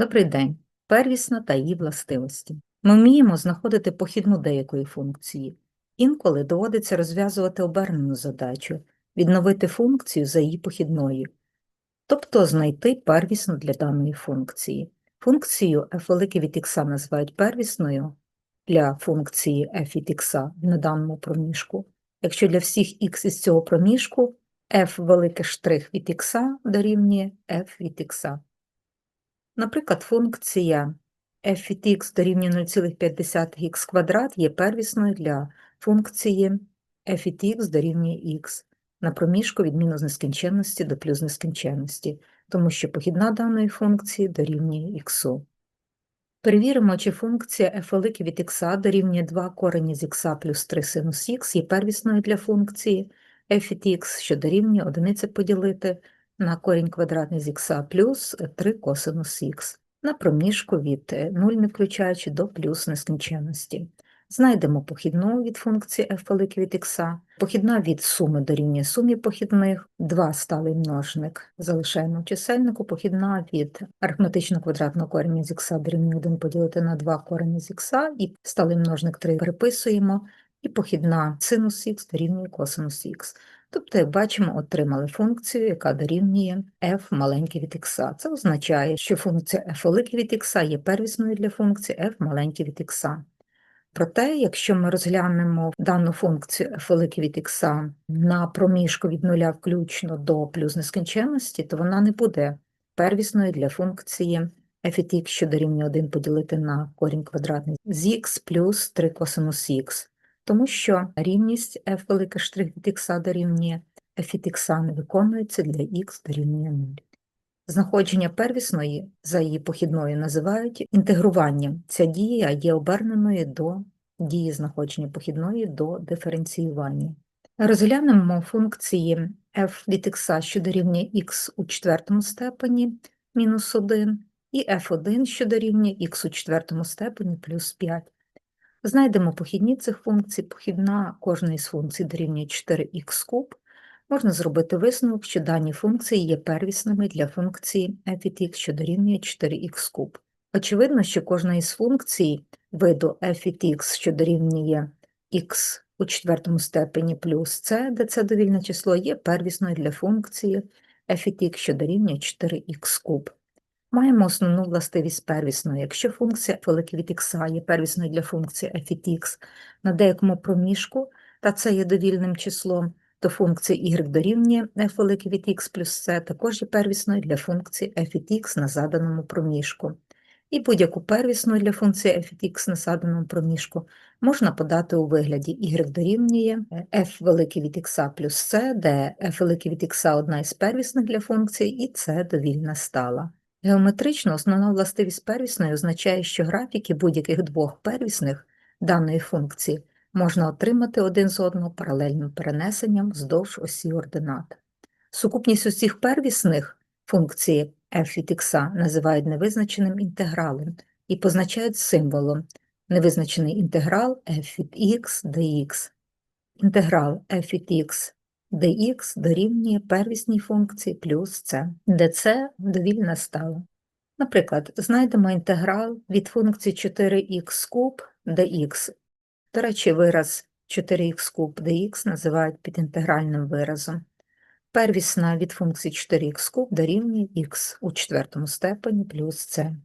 Добрий день. Первісна та її властивості. Ми вміємо знаходити похідну деякої функції. Інколи доводиться розв'язувати обернену задачу, відновити функцію за її похідною, тобто знайти первісну для даної функції. Функцію f велике від х називають первісною для функції f від х на даному проміжку. Якщо для всіх х із цього проміжку f велике штрих від х дорівнює f від х. Наприклад, функція f x дорівнює 0,5х квадрат є первісною для функції f x дорівнює x на проміжку від мінус нескінченності до плюс нескінченності, тому що похідна даної функції дорівнює х. Перевіримо, чи функція f велике від х дорівнює 2 корені з х плюс 3 синус х є первісною для функції f x, що дорівнює одиниці поділити на корінь квадратний з х плюс 3 косинус х на проміжку від 0 не включаючи до плюс нескінченності. Знайдемо похідну від функції f велике від х. Похідна від суми дорівнює сумі похідних, 2 сталий множник залишаємо в чисельнику, похідна від арифметично-квадратного кореня з х дорівнює 1 поділити на 2 корені з х, і сталий множник 3 переписуємо, і похідна синус х дорівнює косинус х. Тобто, як бачимо, отримали функцію, яка дорівнює f маленьке від х. Це означає, що функція f велике від х є первісною для функції f маленьке від х. Проте, якщо ми розглянемо дану функцію f велике від х на проміжку від нуля включно до плюс нескінченності, то вона не буде первісною для функції f від x, що дорівнює 1 поділити на корінь квадратний з х плюс 3 косинус х тому що рівність f велике штрих від х дорівнює f від х не виконується для х дорівнює 0. Знаходження первісної за її похідною називають інтегруванням. Ця дія є оберненою до дії знаходження похідної до диференціювання. Розглянемо функції f від х, що дорівнює х у четвертому степені мінус 1, і f1, що дорівнює х у четвертому степені плюс 5. Знайдемо похідні цих функцій. Похідна кожної з функцій дорівнює 4х куб. Можна зробити висновок, що дані функції є первісними для функції f від x, що дорівнює 4х куб. Очевидно, що кожна із функцій виду f від x, що дорівнює х у четвертому степені плюс c, де це довільне число, є первісною для функції f від x, що дорівнює 4х куб. Маємо основну властивість первісної. Якщо функція f від х є первісною для функції f x на деякому проміжку, та це є довільним числом, то функція y дорівнює f велике від x плюс c також є первісною для функції f від x на заданому проміжку. І будь-яку первісну для функції f x на заданому проміжку можна подати у вигляді y дорівнює f велике від x плюс c, де f велике від x одна із первісних для функції, і це довільна стала. Геометрично основна властивість первісної означає, що графіки будь-яких двох первісних даної функції можна отримати один з одного паралельним перенесенням вздовж осі ординат. Сукупність усіх первісних функцій f від x називають невизначеним інтегралом і позначають символом невизначений інтеграл f від x dx. Інтеграл f від x dx дорівнює первісній функції плюс c, де c довільна стала. Наприклад, знайдемо інтеграл від функції 4х куб dx. До речі, вираз 4х куб dx називають підінтегральним виразом. Первісна від функції 4х куб дорівнює х у четвертому степені плюс c.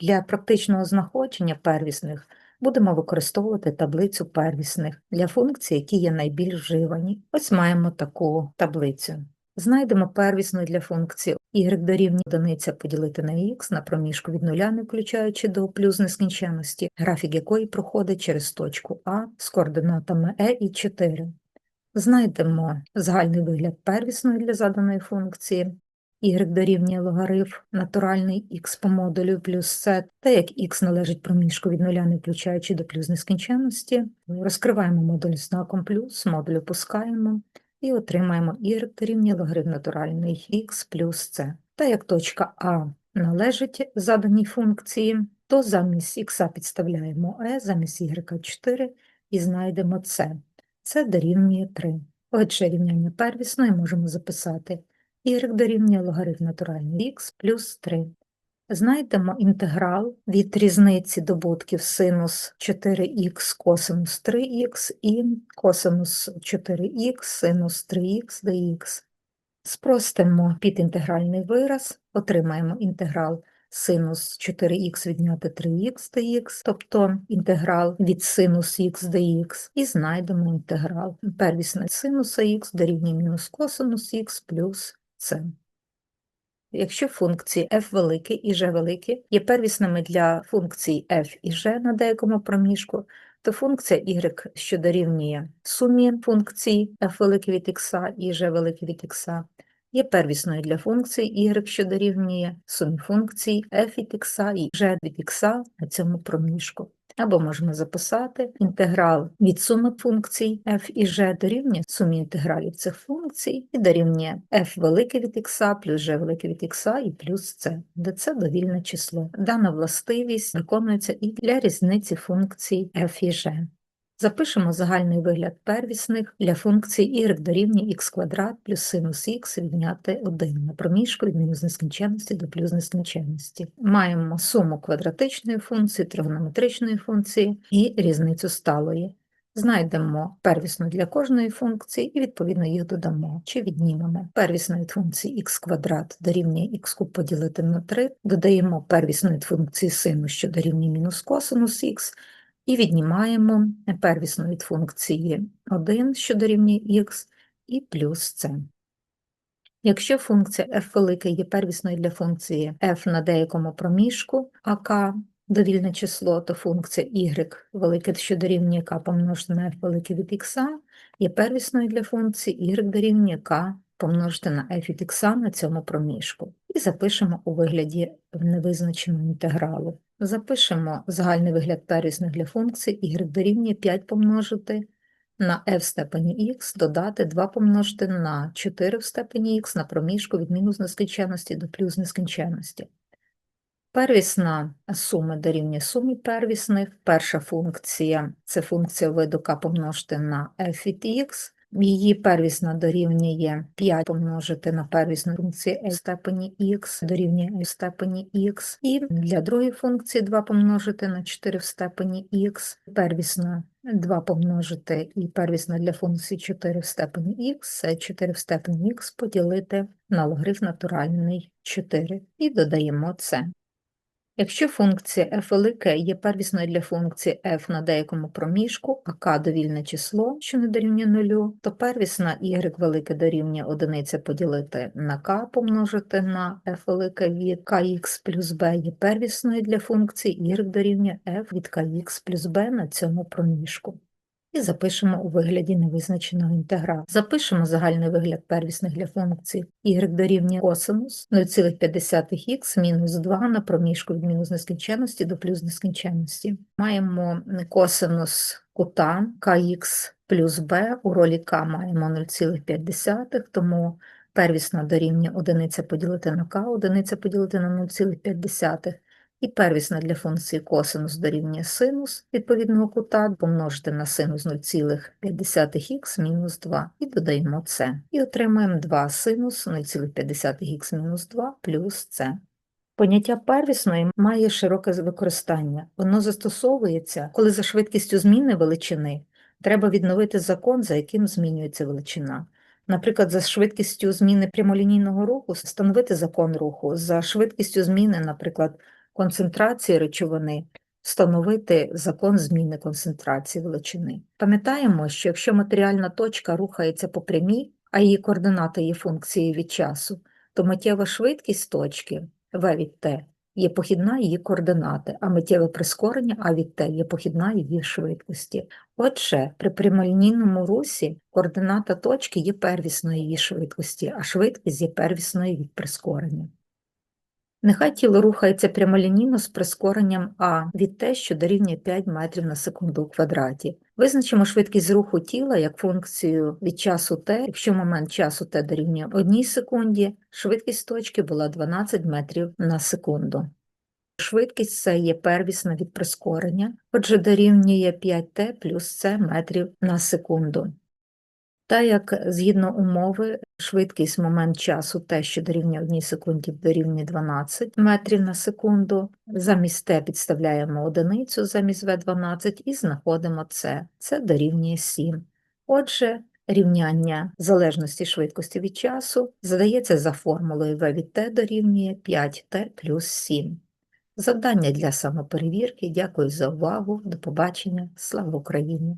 Для практичного знаходження первісних будемо використовувати таблицю первісних для функцій, які є найбільш вживані. Ось маємо таку таблицю. Знайдемо первісну для функції y дорівнює одиниця поділити на х на проміжку від нуля, не включаючи до плюс нескінченності, графік якої проходить через точку А з координатами e і 4. Знайдемо загальний вигляд первісної для заданої функції, y дорівнює логарифм натуральний х по модулю плюс c, та як х належить проміжку від нуля, не включаючи до плюс нескінченності, розкриваємо модуль знаком плюс, модуль опускаємо і отримаємо y дорівнює логарифм натуральний х плюс c. Та як точка А належить заданій функції, то замість х підставляємо e, замість y 4 і знайдемо c. Це дорівнює 3. Отже, рівняння первісної можемо записати y дорівнює логарифм натуральний х плюс 3. Знайдемо інтеграл від різниці добутків синус 4х косинус 3х і косинус 4х синус 3х dx. Спростимо підінтегральний вираз, отримаємо інтеграл синус 4х відняти 3х dx, тобто інтеграл від синус х dx, і знайдемо інтеграл первісна синуса х дорівнює мінус косинус х плюс c. Якщо функції f великі і g великі є первісними для функцій f і g на деякому проміжку, то функція y, що дорівнює сумі функцій f велике від x і g велике від x, є первісною для функцій y, що дорівнює сумі функцій f від x і g від x на цьому проміжку. Або можемо записати інтеграл від суми функцій f і g дорівнює сумі інтегралів цих функцій і дорівнює f велике від x плюс g велике від x і плюс c, де це довільне число. Дана властивість виконується і для різниці функцій f і g. Запишемо загальний вигляд первісних для функції y дорівнює х квадрат плюс синус х відняти 1 на проміжку від мінус нескінченності до плюс нескінченності. Маємо суму квадратичної функції, тригонометричної функції і різницю сталої. Знайдемо первісну для кожної функції і відповідно їх додамо чи віднімемо. Первісну від функції х квадрат дорівнює х куб поділити на 3, додаємо первісну від функції сину, що дорівнює мінус косинус х, і віднімаємо первісну від функції 1, що дорівнює х, і плюс c. Якщо функція f велика є первісною для функції f на деякому проміжку, ак довільне число, то функція y велике, що дорівнює k помножити на f велике від x, є первісною для функції y дорівнює k помножити на f від x на цьому проміжку. І запишемо у вигляді невизначеного інтегралу. Запишемо загальний вигляд первісних для функцій y дорівнює 5 помножити на f в степені x, додати 2 помножити на 4 в степені x на проміжку від мінус нескінченності до плюс нескінченності. Первісна сума дорівнює сумі первісних. Перша функція це функція виду k помножити на f від x, Її первісна дорівнює 5 помножити на первісну функцію f в степені x дорівнює f в степені x, і для другої функції 2 помножити на 4 в степені x, первісна 2 помножити і первісна для функції 4 в степені x, це 4 в степені x поділити на логарифм натуральний 4 і додаємо це. Якщо функція f велике є первісною для функції f на деякому проміжку, а k довільне число, що не дорівнює нулю, то первісна y велике дорівнює одиниця поділити на k помножити на f велике від kx плюс b є первісною для функції y дорівнює f від kx плюс b на цьому проміжку і запишемо у вигляді невизначеного інтегралу. Запишемо загальний вигляд первісних для функцій y дорівнює косинус 0,5х мінус 2 на проміжку від мінус нескінченності до плюс нескінченності. Маємо косинус кута kx плюс b, у ролі k маємо 0,5, тому первісна дорівнює одиниця поділити на k, одиниця поділити на 0,5 і первісна для функції косинус дорівнює синус відповідного кута помножити на синус 0,5х мінус 2 і додаємо це. І отримаємо 2 синус 0,5х мінус 2 плюс це. Поняття первісної має широке використання. Воно застосовується, коли за швидкістю зміни величини треба відновити закон, за яким змінюється величина. Наприклад, за швидкістю зміни прямолінійного руху встановити закон руху, за швидкістю зміни, наприклад, концентрації речовини встановити закон зміни концентрації величини. Пам'ятаємо, що якщо матеріальна точка рухається по прямій, а її координата є функцією від часу, то миттєва швидкість точки v від t є похідна її координати, а миттєве прискорення а від t є похідна її швидкості. Отже, при прямолінійному русі координата точки є первісною її швидкості, а швидкість є первісною від прискорення. Нехай тіло рухається прямолінійно з прискоренням а від те, що дорівнює 5 метрів на секунду у квадраті. Визначимо швидкість руху тіла як функцію від часу t, якщо момент часу t дорівнює 1 секунді, швидкість точки була 12 метрів на секунду. Швидкість це є первісна від прискорення, отже, дорівнює 5t плюс c метрів на секунду. Та як згідно умови, швидкість момент часу те, що дорівнює 1 секунді, дорівнює 12 метрів на секунду. Замість Т підставляємо одиницю замість В12 і знаходимо С. Це дорівнює 7. Отже, рівняння залежності швидкості від часу задається за формулою В від Т дорівнює 5Т плюс 7. Завдання для самоперевірки. Дякую за увагу. До побачення. Слава Україні!